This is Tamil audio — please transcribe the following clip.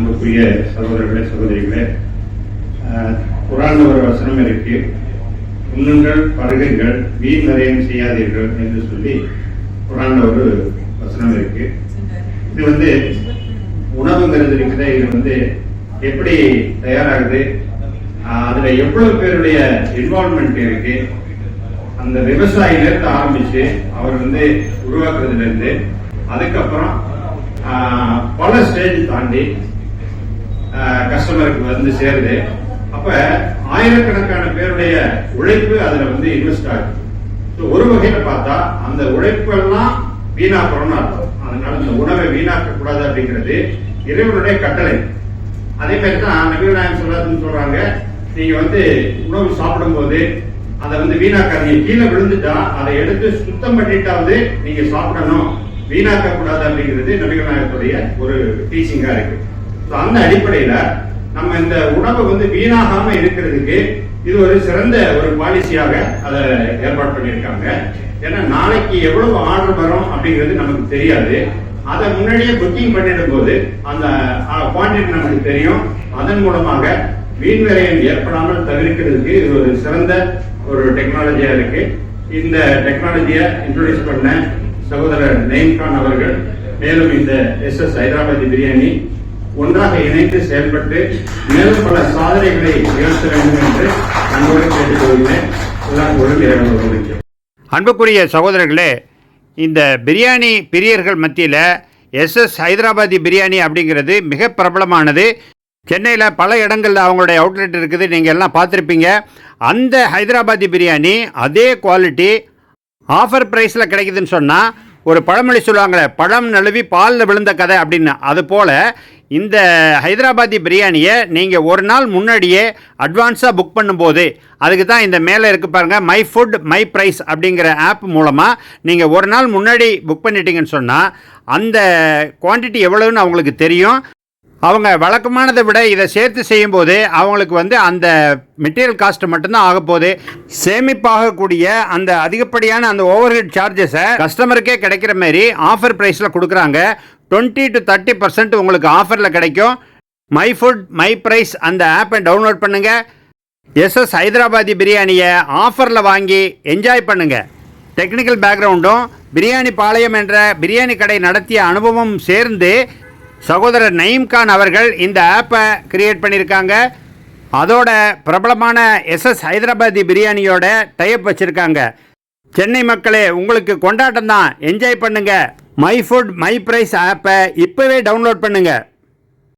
அன்புக்குரிய சகோதரர்களே சகோதரிகளே குரான் குரான்ல ஒரு வசனம் இருக்கு. உண்ணுங்கள் பருகுங்கள் வீண் நிறையம் செய்யாதீர்கள் என்று சொல்லி குரான் ஒரு வசனம் இருக்கு. இது வந்து உணவுங்கிறது இருக்குது. இது வந்து எப்படி தயாராகுது? அதுல எவ்வளவு பேருடைய இன்வால்மெண்ட் இருக்கு? அந்த விவசாயில இருந்து ஆரம்பிச்சு அவர் வந்து உருவாக்குறதுல இருந்து அதுக்கப்புறம் ஆஹ், பல ஸ்டேஜ் தாண்டி கஸ்டமருக்கு வந்து சேருது. அப்ப ஆயிரக்கணக்கான பேருடைய உழைப்பு அதுல வந்து இன்வெஸ்ட் ஆகுது. ஒரு வகையில பார்த்தா அந்த உழைப்பெல்லாம் வீணாக்கணும்னு அர்த்தம். அதனால இந்த உணவை வீணாக்க கூடாது அப்படிங்கிறது இறைவனுடைய கட்டளை. அதே மாதிரி தான் நபீர் சொல்லாதுன்னு சொல்றாங்க நீங்க வந்து உணவு சாப்பிடும் போது அதை வந்து வீணாக்காதீங்க. கீழே விழுந்துட்டா அதை எடுத்து சுத்தம் பண்ணிட்டாவது நீங்க சாப்பிடணும். வீணாக்க கூடாது அப்படிங்கிறது நபிகள் நாயகத்துடைய ஒரு டீச்சிங்கா இருக்கு. அந்த அடிப்படையில நம்ம இந்த உணவை வந்து வீணாகாம இருக்கிறதுக்கு இது ஒரு சிறந்த ஒரு பாலிசியாக அதை ஏற்பாடு பண்ணியிருக்காங்க. ஏன்னா நாளைக்கு எவ்வளவு ஆர்டர் வரும் அப்படிங்கிறது நமக்கு தெரியாது. அதை முன்னாடியே புக்கிங் பண்ணிடும் போது அந்த குவான்டிட்டி நமக்கு தெரியும். அதன் மூலமாக வீண் விரயம் ஏற்படாமல் தவிர்க்கிறதுக்கு இது ஒரு சிறந்த ஒரு டெக்னாலஜியா இருக்கு. இந்த டெக்னாலஜியை இன்ட்ரோடியூஸ் பண்ண சகோதரர் நெய்ம்கான் அவர்கள் மேலும் இந்த எஸ் எஸ் ஹைதராபாத் பிரியாணி ஒன்றாக இணைந்து செயல்பட்டு மேலும் பல சாதனைகளை நிகழ்த்த வேண்டும் என்று அன்போடு கேட்டுக்கொள்கிறேன் இறைவன் அன்புக்குரிய சகோதரர்களே இந்த பிரியாணி பிரியர்கள் மத்தியில் எஸ்எஸ் ஹைதராபாதி பிரியாணி அப்படிங்கிறது மிக பிரபலமானது. சென்னையில் பல இடங்களில் அவங்களுடைய அவுட்லெட் இருக்குது. நீங்கள் எல்லாம் பார்த்துருப்பீங்க. அந்த ஹைதராபாதி பிரியாணி அதே குவாலிட்டி ஆஃபர் ப்ரைஸில் கிடைக்குதுன்னு சொன்னால் ஒரு பழமொழி சொல்லுவாங்களே பழம் நழுவி பாலில் விழுந்த கதை அப்படின்னு. அது போல் இந்த ஹைதராபாதி பிரியாணியை நீங்கள் ஒரு நாள் முன்னாடியே அட்வான்ஸாக புக் பண்ணும்போது அதுக்கு தான் இந்த மேலே இருக்கு பாருங்கள் மை ஃபுட் மை ப்ரைஸ் அப்படிங்கிற ஆப் மூலமாக நீங்கள் ஒரு நாள் முன்னாடி புக் பண்ணிட்டீங்கன்னு சொன்னால் அந்த குவான்டிட்டி எவ்வளோன்னு அவங்களுக்கு தெரியும். அவங்க வழக்கமானதை விட இதை சேர்த்து செய்யும்போது அவங்களுக்கு வந்து அந்த மெட்டீரியல் காஸ்ட் மட்டும்தான் ஆக போகுது. சேமிப்பாகக்கூடிய அந்த அதிகப்படியான அந்த ஓவர்ஹெட் சார்ஜஸை கஸ்டமருக்கே கிடைக்கிற மாதிரி ஆஃபர் ப்ரைஸில் கொடுக்குறாங்க. டுவெண்ட்டி டு தேர்ட்டி பர்சன்ட் உங்களுக்கு ஆஃபரில் கிடைக்கும். மை ஃபுட் மை ப்ரைஸ் அந்த ஆப்பை டவுன்லோட் பண்ணுங்கள் எஸ்எஸ் ஹைதராபாதி பிரியாணியை ஆஃபரில் வாங்கி என்ஜாய் பண்ணுங்கள் டெக்னிக்கல் பேக்ரவுண்டும் பிரியாணி பாளையம் என்ற பிரியாணி கடை நடத்திய அனுபவம் சேர்ந்து சகோதரர் நயீம் கான் அவர்கள் இந்த ஆப்பை கிரியேட் பண்ணியிருக்காங்க அதோட பிரபலமான எஸ்எஸ் ஹைதராபாதி பிரியாணியோட டைப் வச்சுருக்காங்க. சென்னை மக்களே உங்களுக்கு கொண்டாட்டம் தான் என்ஜாய் பண்ணுங்கள் மை ஃபுட் மை ப்ரைஸ் ஆப்பை இப்போவே டவுன்லோட் பண்ணுங்கள்